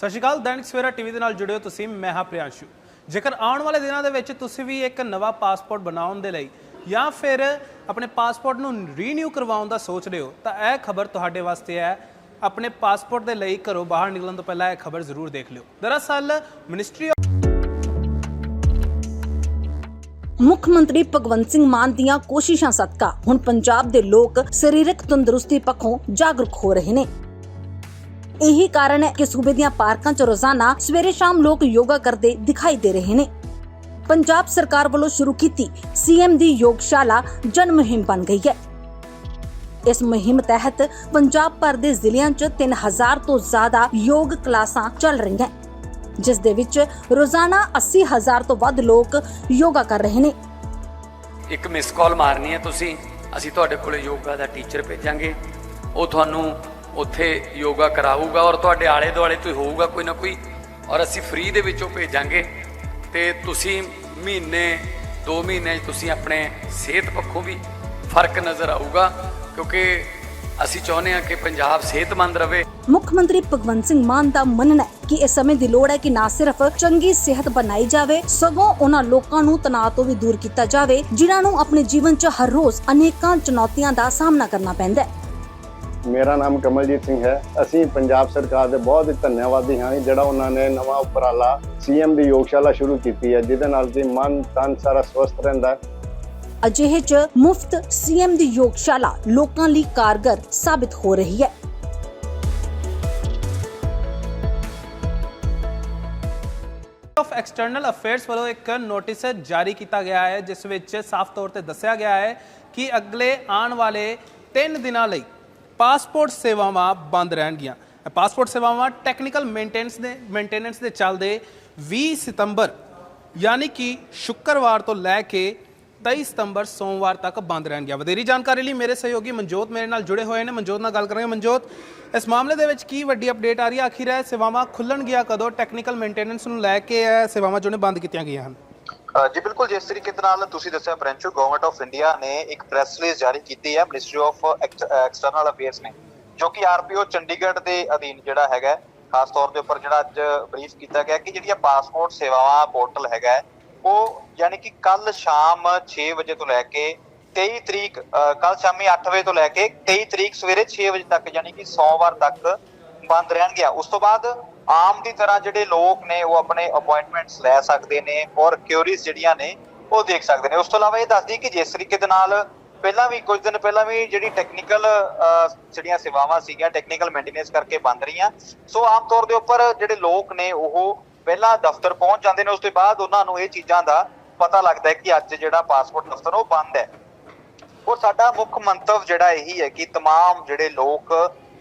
ਸਤਿ ਸ਼੍ਰੀ ਅਕਾਲ, ਦੈਨਿਕ ਸਵੇਰਾ ਟੀਵੀ ਦੇ ਨਾਲ ਜੁੜੇ ਤੁਸੀਂ, ਮੈਂ ਹਾਂ ਪ੍ਰਿਆੰਸ਼ੂ। ਜੇਕਰ ਆਉਣ ਵਾਲੇ ਦਿਨਾਂ ਦੇ ਵਿੱਚ ਤੁਸੀਂ ਵੀ ਇੱਕ ਨਵਾਂ ਪਾਸਪੋਰਟ ਬਣਾਉਣ ਦੇ ਲਈ ਜਾਂ ਫਿਰ ਆਪਣੇ ਪਾਸਪੋਰਟ ਨੂੰ ਰੀਨਿਊ ਕਰਵਾਉਣ ਦਾ ਸੋਚ ਰਹੇ ਹੋ, ਤਾਂ ਇਹ ਖਬਰ ਤੁਹਾਡੇ ਵਾਸਤੇ ਹੈ। ਆਪਣੇ ਪਾਸਪੋਰਟ ਦੇ ਲਈ ਘਰੋਂ ਬਾਹਰ ਨਿਕਲਣ ਤੋਂ ਪਹਿਲਾਂ ਇਹ ਖਬਰ ਜ਼ਰੂਰ ਦੇਖ ਲਿਓ। ਦਰਅਸਲ ਮਿਨਿਸਟਰੀ ਮੁੱਖ ਮੰਤਰੀ ਭਗਵੰਤ ਸਿੰਘ ਮਾਨ ਦੀਆਂ ਕੋਸ਼ਿਸ਼ਾਂ ਸਦਕਾ ਹੁਣ ਪੰਜਾਬ ਦੇ ਲੋਕ ਸਰੀਰਕ ਤੰਦਰੁਸਤੀ ਪੱਖੋਂ ਜਾਗਰੂਕ ਹੋ ਰਹੇ ਨੇ। ਇਹੀ ਕਾਰਨ ਹੈ ਕਿ ਸੂਬੇ ਦੀਆਂ ਪਾਰਕਾਂ 'ਚ ਰੋਜ਼ਾਨਾ ਸਵੇਰੇ ਸ਼ਾਮ ਲੋਕ ਯੋਗਾ ਕਰਦੇ ਦਿਖਾਈ ਦੇ ਰਹੇ ਨੇ। ਪੰਜਾਬ ਸਰਕਾਰ ਵੱਲੋਂ ਸ਼ੁਰੂ ਕੀਤੀ ਸੀਐਮ ਦੀ ਯੋਗਸ਼ਾਲਾ ਜਨ ਮੁਹਿੰਮ ਬਣ ਗਈ ਹੈ। ਇਸ ਮੁਹਿੰਮ ਤਹਿਤ ਪੰਜਾਬ ਭਰ ਦੇ ਜ਼ਿਲ੍ਹਿਆਂ 'ਚ 3000 ਤੋਂ ਜ਼ਿਆਦਾ ਯੋਗ ਕਲਾਸਾਂ ਚੱਲ ਰਹੀਆਂ ਜਿਸ ਦੇ ਵਿੱਚ ਰੋਜ਼ਾਨਾ 80000 ਤੋਂ ਵੱਧ ਲੋਕ ਯੋਗਾ ਕਰ ਰਹੇ ਨੇ। ਇੱਕ ਮਿਸ ਕਾਲ ਮਾਰਨੀ ਹੈ ਤੁਸੀਂ, ਅਸੀਂ ਤੁਹਾਡੇ ਕੋਲੇ ਯੋਗਾ ਦਾ ਟੀਚਰ ਭੇਜਾਂਗੇ। ਉਹ ਤੁਹਾਨੂੰ ਉੱਥੇ ਯੋਗਾ ਕਰਾਊਗਾ ਔਰ ਤੁਹਾਡੇ ਆਲੇ ਦੁਆਲੇ ਤੋਂ ਹੋਊਗਾ ਕੋਈ ਨਾ ਕੋਈ, ਔਰ ਅਸੀਂ ਫ੍ਰੀ ਦੇ ਵਿੱਚੋਂ ਭੇਜਾਂਗੇ। ਤੇ ਤੁਸੀਂ ਮਹੀਨੇ 2 ਮਹੀਨੇ ਤੁਸੀਂ ਆਪਣੇ ਸਿਹਤ ਪੱਖੋਂ ਵੀ ਫ਼ਰਕ ਨਜ਼ਰ ਆਊਗਾ, ਕਿਉਂਕਿ ਅਸੀਂ ਚਾਹੁੰਦੇ ਹਾਂ ਕਿ ਪੰਜਾਬ ਸਿਹਤਮੰਦ ਰਵੇ। ਮੁੱਖ ਮੰਤਰੀ ਭਗਵੰਤ ਸਿੰਘ ਮਾਨ ਦਾ ਮੰਨਣਾ ਹੈ ਕਿ ਇਸ ਸਮੇਂ ਦੀ ਲੋੜ ਹੈ ਕਿ ਨਾ ਸਿਰਫ ਚੰਗੀ ਸਿਹਤ ਬਣਾਈ ਜਾਵੇ, ਸਗੋਂ ਉਹਨਾਂ ਲੋਕਾਂ ਨੂੰ ਤਣਾਅ ਤੋਂ ਵੀ ਦੂਰ ਕੀਤਾ ਜਾਵੇ, ਜਿਨ੍ਹਾਂ ਨੂੰ ਆਪਣੇ ਜੀਵਨ 'ਚ ਹਰ ਰੋਜ਼ ਅਨੇਕਾਂ ਚੁਣੌਤੀਆਂ ਦਾ ਸਾਹਮਣਾ ਕਰਨਾ ਪੈਂਦਾ ਹੈ। ਮੇਰਾ ਨਾਮ ਕਮਲਜੀਤ ਸਿੰਘ ਹੈ। ਅਸੀਂ ਪੰਜਾਬ ਸਰਕਾਰ ਦੇ ਬਹੁਤ ਹੀ ਧੰਨਵਾਦੀ ਹਾਂ ਜਿਹੜਾ ਉਹਨਾਂ ਨੇ ਨਵਾਂ ਉਪਰਾਲਾ ਸੀਐਮ ਦੀ ਯੋਗਸ਼ਾਲਾ ਸ਼ੁਰੂ ਕੀਤੀ ਹੈ ਜਿਹਦੇ ਨਾਲ ਜੀ ਮਨ ਤਨ ਸਾਰਾ ਸਵਸਥ ਰਹਿੰਦਾ ਹੈ। ਅਜਿਹੇ 'ਚ ਮੁਫਤ ਸੀਐਮ ਦੀ ਯੋਗਸ਼ਾਲਾ ਲੋਕਾਂ ਲਈ ਕਾਰਗਰ ਸਾਬਿਤ ਹੋ ਰਹੀ ਹੈ। ਆਫ ਐਕਸਟਰਨਲ ਅਫੇਅਰਸ ਵੱਲੋਂ ਇੱਕ ਨੋਟਿਸ ਜਾਰੀ ਕੀਤਾ ਗਿਆ ਹੈ ਜਿਸ ਵਿੱਚ ਸਾਫ਼ ਤੌਰ ਤੇ ਦੱਸਿਆ ਗਿਆ ਹੈ ਕਿ ਅਗਲੇ ਆਉਣ ਵਾਲੇ 3 ਦਿਨਾਂ ਲਈ ਪਾਸਪੋਰਟ ਸੇਵਾਵਾਂ ਬੰਦ ਰਹਿਣਗੀਆਂ। ਪਾਸਪੋਰਟ ਸੇਵਾਵਾਂ ਟੈਕਨੀਕਲ ਮੇਨਟੇਨੈਂਸ ਦੇ ਮੇਨਟੇਨੈਂਸ ਦੇ ਚੱਲਦੇ 20 ਸਤੰਬਰ, ਯਾਨੀ ਕਿ ਸ਼ੁੱਕਰਵਾਰ ਤੋਂ ਲੈ ਕੇ 23 ਸਤੰਬਰ ਸੋਮਵਾਰ ਤੱਕ ਬੰਦ ਰਹਿਣਗੀਆਂ। ਵਧੇਰੀ ਜਾਣਕਾਰੀ ਲਈ ਮੇਰੇ ਸਹਿਯੋਗੀ ਮਨਜੋਤ ਮੇਰੇ ਨਾਲ ਜੁੜੇ ਹੋਏ ਨੇ। ਮਨਜੋਤ ਨਾਲ ਗੱਲ ਕਰਾਂਗੇ। ਮਨਜੋਤ, ਇਸ ਮਾਮਲੇ ਦੇ ਵਿੱਚ ਕੀ ਵੱਡੀ ਅਪਡੇਟ ਆ ਰਹੀ ਹੈ? ਆਖਿਰ ਇਹ ਸੇਵਾਵਾਂ ਖੁੱਲਣ ਕਦੋਂ? ਟੈਕਨੀਕਲ ਮੇਨਟੇਨੈਂਸ ਨੂੰ ਲੈ ਕੇ ਇਹ ਸੇਵਾਵਾਂ ਜੋ ਨੇ ਬੰਦ ਕੀਤੀਆਂ ਗਈਆਂ ਹਨ। ਜੀ ਬਿਲਕੁਲ, ਜਿਸ ਤਰੀਕੇ ਦੇ ਨਾਲ ਤੁਸੀਂ ਦੱਸਿਆ ਬ੍ਰੈਂਚੋ ਗਵਰਨਮੈਂਟ ਆਫ ਇੰਡੀਆ ਨੇ ਇੱਕ ਪ੍ਰੈਸ ਰਿਲੀਜ਼ ਜਾਰੀ ਕੀਤੀ ਹੈ ਮਿਨਿਸਟਰੀ ਆਫ ਐਕਸਟਰਨਲ ਅਫੇਅਰਸ ਨੇ, ਜੋ ਕਿ ਆਰਪੀਓ ਚੰਡੀਗੜ੍ਹ ਦੇ ਅਧੀਨ ਜਿਹੜਾ ਹੈਗਾ ਖਾਸ ਤੌਰ ਦੇ ਉੱਪਰ ਜਿਹੜਾ ਅੱਜ ਬਰੀਫ ਕੀਤਾ ਗਿਆ ਕਿ ਜਿਹੜੀਆਂ ਪਾਸਪੋਰਟ ਸੇਵਾਵਾਂ ਪੋਰਟਲ ਹੈਗਾ ਉਹ ਯਾਨੀ ਕਿ ਕੱਲ ਸ਼ਾਮ 6 ਵਜੇ ਤੋਂ ਲੈ ਕੇ 23 ਤਰੀਕ ਕੱਲ ਸ਼ਾਮੀ 8 ਵਜੇ ਤੋਂ ਲੈ ਕੇ 23 ਤਰੀਕ ਸਵੇਰੇ 6 ਵਜੇ ਤੱਕ, ਯਾਨੀ ਕਿ ਸੋਮਵਾਰ ਤੱਕ ਬੰਦ ਰਹਿਣਗੇ ਉਸ ਤੋਂ ਬਾਅਦ ਆਮ ਦੀ ਤਰ੍ਹਾਂ ਜਿਹੜੇ ਲੋਕ ਨੇ ਉਹ ਆਪਣੇ ਅਪਾਇੰਟਮੈਂਟਸ ਲੈ ਸਕਦੇ ਨੇ ਔਰ ਕਿਊਰੀਜ਼ ਜਿਹੜੀਆਂ ਨੇ ਉਹ ਦੇਖ ਸਕਦੇ ਨੇ ਉਸ ਤੋਂ ਇਲਾਵਾ ਇਹ ਦੱਸਦੀ ਕਿ ਜਿਸ ਤਰੀਕੇ ਦੇ ਨਾਲ ਪਹਿਲਾਂ ਵੀ ਕੁਝ ਦਿਨ ਪਹਿਲਾਂ ਵੀ ਜਿਹੜੀ ਟੈਕਨੀਕਲ ਜਿਹੜੀਆਂ ਸੇਵਾਵਾਂ ਸੀਗੀਆਂ ਟੈਕਨੀਕਲ ਮੇਨਟੇਨੈਂਸ ਕਰਕੇ ਬੰਦ ਰਹੀਆਂ ਸੋ ਆਮ ਤੌਰ ਦੇ ਉੱਪਰ ਜਿਹੜੇ ਲੋਕ ਨੇ ਉਹ ਪਹਿਲਾਂ ਦਫ਼ਤਰ ਪਹੁੰਚ ਜਾਂਦੇ ਨੇ ਉਸ ਤੋਂ ਬਾਅਦ ਉਹਨਾਂ ਨੂੰ ਇਹ ਚੀਜ਼ਾਂ ਦਾ ਪਤਾ ਲੱਗਦਾ ਹੈ ਕਿ ਅੱਜ ਜਿਹੜਾ ਪਾਸਪੋਰਟ ਦਫ਼ਤਰ ਉਹ ਬੰਦ ਹੈ ਔਰ ਸਾਡਾ ਮੁੱਖ ਮੰਤਵ ਜਿਹੜਾ ਇਹੀ ਹੈ ਕਿ तमाम ਜਿਹੜੇ ਲੋਕ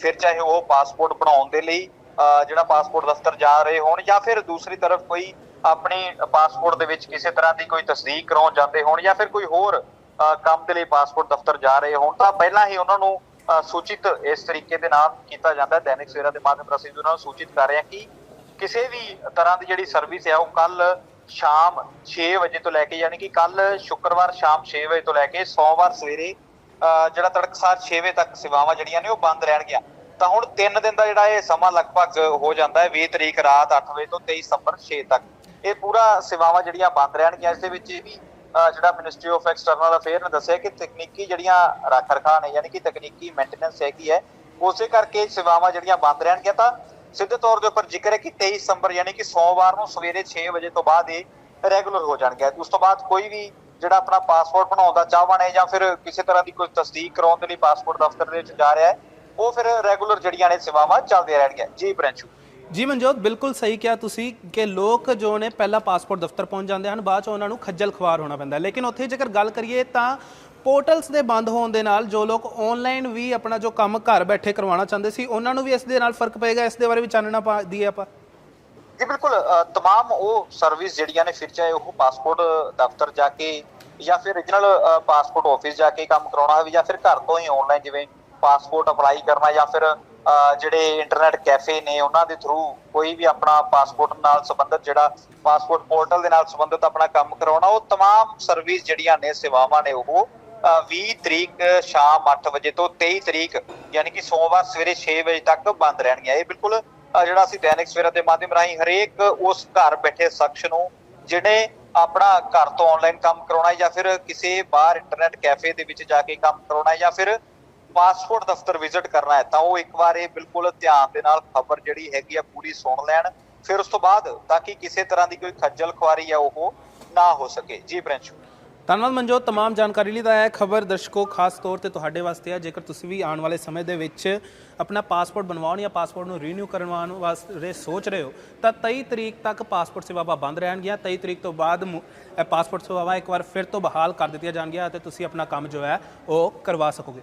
ਫਿਰ ਚਾਹੇ ਉਹ ਪਾਸਪੋਰਟ ਬਣਾਉਣ ਦੇ ਲਈ ਅਹ, ਜਿਹੜਾ ਪਾਸਪੋਰਟ ਦਫ਼ਤਰ ਜਾ ਰਹੇ ਹੋਣ ਜਾਂ ਫਿਰ ਦੂਸਰੀ ਤਰਫ ਕੋਈ ਆਪਣੀ ਪਾਸਪੋਰਟ ਦੇ ਵਿੱਚ ਕਿਸੇ ਤਰ੍ਹਾਂ ਦੀ ਕੋਈ ਤਸਦੀਕ ਕਰਾਉਣ ਜਾਂਦੇ ਹੋਣ ਜਾਂ ਫਿਰ ਕੋਈ ਹੋਰ ਕੰਮ ਦੇ ਲਈ ਪਾਸਪੋਰਟ ਦਫ਼ਤਰ ਜਾ ਰਹੇ ਹੋਣ ਤਾਂ ਪਹਿਲਾਂ ਹੀ ਉਹਨਾਂ ਨੂੰ ਸੂਚਿਤ ਇਸ ਤਰੀਕੇ ਦੇ ਨਾਲ ਕੀਤਾ ਜਾਂਦਾ ਦੈਨਿਕ ਸਵੇਰਾ ਦੇ ਮਾਧਿਅਮ ਰਾਹੀਂ ਉਹਨਾਂ ਨੂੰ ਸੂਚਿਤ ਕਰ ਰਹੇ ਹਾਂ ਕਿ ਕਿਸੇ ਵੀ ਤਰ੍ਹਾਂ ਦੀ ਜਿਹੜੀ ਸਰਵਿਸ ਹੈ ਉਹ ਕੱਲ ਸ਼ਾਮ 6 ਵਜੇ ਤੋਂ ਲੈ ਕੇ ਯਾਨੀ ਕਿ ਕੱਲ ਸ਼ੁੱਕਰਵਾਰ ਸ਼ਾਮ 6 ਵਜੇ ਤੋਂ ਲੈ ਕੇ ਸੋਮਵਾਰ ਸਵੇਰੇ ਅਹ, ਜਿਹੜਾ ਤੜਕਸਾਰ 6 ਵਜੇ ਤੱਕ ਸੇਵਾਵਾਂ ਜਿਹੜੀਆਂ ਨੇ ਉਹ ਬੰਦ ਰਹਿਣਗੀਆਂ। ਤਾਂ ਹੁਣ 3 ਦਿਨ ਦਾ ਜਿਹੜਾ ਇਹ ਸਮਾਂ ਲਗਭਗ ਹੋ ਜਾਂਦਾ ਹੈ 20 ਤਰੀਕ ਰਾਤ 8 ਵਜੇ ਤੋਂ 23 ਸਤੰਬਰ 6 ਤੱਕ। ਇਹ ਪੂਰਾ ਸੇਵਾਵਾਂ ਜਿਹੜੀਆਂ ਬੰਦ ਰਹਿਣਗੀਆਂ, ਇਸ ਦੇ ਵਿੱਚ ਇਹ ਵੀ ਜਿਹੜਾ ਮਿਨਿਸਟਰੀ ਆਫ ਐਕਸਟਰਨਲ ਅਫੇਅਰ ਨੇ ਦੱਸਿਆ ਕਿ ਤਕਨੀਕੀ ਜਿਹੜੀਆਂ ਰੱਖ ਰਖਾਅ ਨੇ, ਯਾਨੀ ਕਿ ਤਕਨੀਕੀ ਮੇਨਟੇਨੈਂਸ ਹੈਗੀ ਹੈ, ਉਸੇ ਕਰਕੇ ਸੇਵਾਵਾਂ ਜਿਹੜੀਆਂ ਬੰਦ ਰਹਿਣਗੀਆਂ ਤਾਂ ਸਿੱਧੇ ਤੌਰ ਦੇ ਉੱਪਰ ਜ਼ਿਕਰ ਹੈ ਕਿ 23 ਸਤੰਬਰ ਯਾਨੀ ਕਿ ਸੋਮਵਾਰ ਨੂੰ ਸਵੇਰੇ 6 ਵਜੇ ਤੋਂ ਬਾਅਦ ਇਹ ਰੈਗੂਲਰ ਹੋ ਜਾਣਗੇ ਉਸ ਤੋਂ ਬਾਅਦ ਕੋਈ ਵੀ ਜਿਹੜਾ ਆਪਣਾ ਪਾਸਪੋਰਟ ਬਣਾਉਣ ਦਾ ਚਾਹਵਾਨ ਹੈ ਜਾਂ ਫਿਰ ਕਿਸੇ ਤਰ੍ਹਾਂ ਦੀ ਕੋਈ ਤਸਦੀਕ ਕਰਾਉਣ ਦੇ ਲਈ ਪਾਸਪੋਰਟ ਦਫ਼ਤਰ ਦੇ ਵਿੱਚ ਜਾ ਰਿਹਾ ਹੈ ਉਹ ਫਿਰ ਰੈਗੂਲਰ ਜਿਹੜੀਆਂ ਨੇ ਸੇਵਾਵਾਂ ਚੱਲਦੀਆਂ ਰਹਿਣਗੀਆਂ ਜੀ ਬ੍ਰੈਂਚੂ ਜੀ ਮਨਜੋਤ ਬਿਲਕੁਲ ਸਹੀ ਕਿਹਾ ਤੁਸੀਂ ਕਿ ਲੋਕ ਜੋ ਨੇ ਪਹਿਲਾਂ ਪਾਸਪੋਰਟ ਦਫ਼ਤਰ ਪਹੁੰਚ ਜਾਂਦੇ ਹਨ ਬਾਅਦ ਚ ਉਹਨਾਂ ਨੂੰ ਖੱਜਲ ਖਵਾਰ ਹੋਣਾ ਪੈਂਦਾ। ਲੇਕਿਨ ਉੱਥੇ ਜੇਕਰ ਗੱਲ ਕਰੀਏ ਤਾਂ ਪੋਰਟਲਸ ਦੇ ਬੰਦ ਹੋਣ ਦੇ ਨਾਲ ਜੋ ਲੋਕ ਆਨਲਾਈਨ ਵੀ ਆਪਣਾ ਜੋ ਕੰਮ ਘਰ ਬੈਠੇ ਕਰਵਾਉਣਾ ਚਾਹੁੰਦੇ ਸੀ ਉਹਨਾਂ ਨੂੰ ਵੀ ਇਸ ਦੇ ਨਾਲ ਫ਼ਰਕ ਪਏਗਾ? ਇਸ ਦੇ ਬਾਰੇ ਵੀ ਚਾਨਣਾ ਪਾ ਦਈਏ ਆਪਾਂ। ਜੀ ਬਿਲਕੁਲ ਤਮਾਮ ਉਹ ਸਰਵਿਸ ਜਿਹੜੀਆਂ ਨੇ ਫਿਰ ਚਾਹੇ ਉਹ ਪਾਸਪੋਰਟ ਦਫ਼ਤਰ ਜਾ ਕੇ ਜਾਂ ਫਿਰ ਰੀਜਨਲ ਪਾਸਪੋਰਟ ਆਫਿਸ ਜਾ ਕੇ ਕੰਮ ਕਰਾਉਣਾ ਹੋਵੇ ਜਾਂ ਫਿਰ ਘਰ ਤੋਂ ਹੀ ਆਨਲਾਈਨ ਜਿਵੇਂ ਪਾਸਪੋਰਟ ਅਪਲਾਈ ਕਰਨਾ ਜਾਂ ਫਿਰ ਅ, ਜਿਹੜੇ ਇੰਟਰਨੈਟ ਕੈਫੇ ਨੇ ਉਹਨਾਂ ਦੇ ਥਰੂ ਕੋਈ ਵੀ ਆਪਣਾ ਪਾਸਪੋਰਟ ਨਾਲ ਸੰਬੰਧਿਤ ਜਿਹੜਾ ਪਾਸਪੋਰਟ ਪੋਰਟਲ ਦੇ ਨਾਲ ਸੰਬੰਧਿਤ ਆਪਣਾ ਕੰਮ ਕਰਾਉਣਾ ਉਹ तमाम ਸਰਵਿਸ ਜਿਹੜੀਆਂ ਨੇ ਸੇਵਾਵਾਂ ਨੇ ਉਹ ਅ, 20 ਤਰੀਕ ਸ਼ਾਮ 8 ਵਜੇ ਤੋਂ 23 ਤਰੀਕ ਯਾਨੀ ਕਿ ਸੋਮਵਾਰ ਸਵੇਰੇ 6 ਵਜੇ ਤੱਕ ਬੰਦ ਰਹਿਣਗੀਆਂ ਇਹ ਬਿਲਕੁਲ ਅ, ਜਿਹੜਾ ਅਸੀਂ ਦੈਨਿਕ ਸਵੇਰਾ ਦੇ ਮਾਧਿਅਮ ਰਾਹੀਂ ਹਰੇਕ ਉਸ ਘਰ ਬੈਠੇ ਸ਼ਖਸ ਨੂੰ ਜਿਹਨੇ ਆਪਣਾ ਘਰ ਤੋਂ ਆਨਲਾਈਨ ਕੰਮ ਕਰਾਉਣਾ ਹੈ ਜਾਂ ਫਿਰ ਕਿਸੇ ਬਾਹਰ ਇੰਟਰਨੈਟ ਕੈਫੇ ਦੇ ਵਿੱਚ ਜਾ ਕੇ ਕੰਮ ਕਰਾਉਣਾ ਹੈ ਜਾਂ ਫਿਰ ਪਾਸਪੋਰਟ ਦਫ਼ਤਰ ਵਿਜ਼ਿਟ ਕਰਨਾ ਹੈ ਤਾਂ ਉਹ ਇੱਕ ਵਾਰ ਇਹ ਬਿਲਕੁਲ ਧਿਆਨ ਦੇ ਨਾਲ ਖਬਰ ਜਿਹੜੀ ਹੈਗੀ ਆ ਪੂਰੀ ਸੁਣ ਲੈਣ ਫਿਰ ਉਸ ਤੋਂ ਬਾਅਦ ਤਾਂ ਕਿ ਕਿਸੇ ਤਰ੍ਹਾਂ ਦੀ ਕੋਈ ਖੱਜਲ ਖੁਆਰੀ ਆ ਉਹ ਨਾ ਹੋ ਸਕੇ ਜੀ ਪ੍ਰਿੰਸ਼ੂ ਧੰਨਵਾਦ ਮਨਜੋਤ तमाम ਜਾਣਕਾਰੀ ਲਈ ਤਾਂ ਇਹ ਖਬਰ ਦਰਸ਼ਕੋ ਖਾਸ ਤੌਰ ਤੇ ਤੁਹਾਡੇ ਵਾਸਤੇ ਹੈ ਜੇਕਰ ਤੁਸੀਂ ਵੀ ਆਉਣ ਵਾਲੇ ਸਮੇਂ ਦੇ ਵਿੱਚ ਆਪਣਾ ਪਾਸਪੋਰਟ ਬਣਵਾਉਣ ਜਾਂ ਪਾਸਪੋਰਟ ਨੂੰ ਰੀਨਿਊ ਕਰਵਾਉਣ ਵਾਸਤੇ ਸੋਚ ਰਹੇ ਹੋ ਤਾਂ 23 ਤਰੀਕ ਤੱਕ ਪਾਸਪੋਰਟ ਸੇਵਾਵਾਂ ਬੰਦ ਰਹਿਣਗੀਆਂ 23 ਤਰੀਕ ਤੋਂ ਬਾਅਦ ਮੁ- ਇਹ ਪਾਸਪੋਰਟ ਸੇਵਾਵਾਂ ਇੱਕ ਵਾਰ ਫਿਰ ਤੋਂ ਬਹਾਲ ਕਰ ਦਿੱਤੀਆਂ ਜਾਣਗੀਆਂ ਅਤੇ ਤੁਸੀਂ ਆਪਣਾ ਕੰਮ ਜੋ ਹੈ ਉਹ ਕਰਵਾ ਸਕੋਗੇ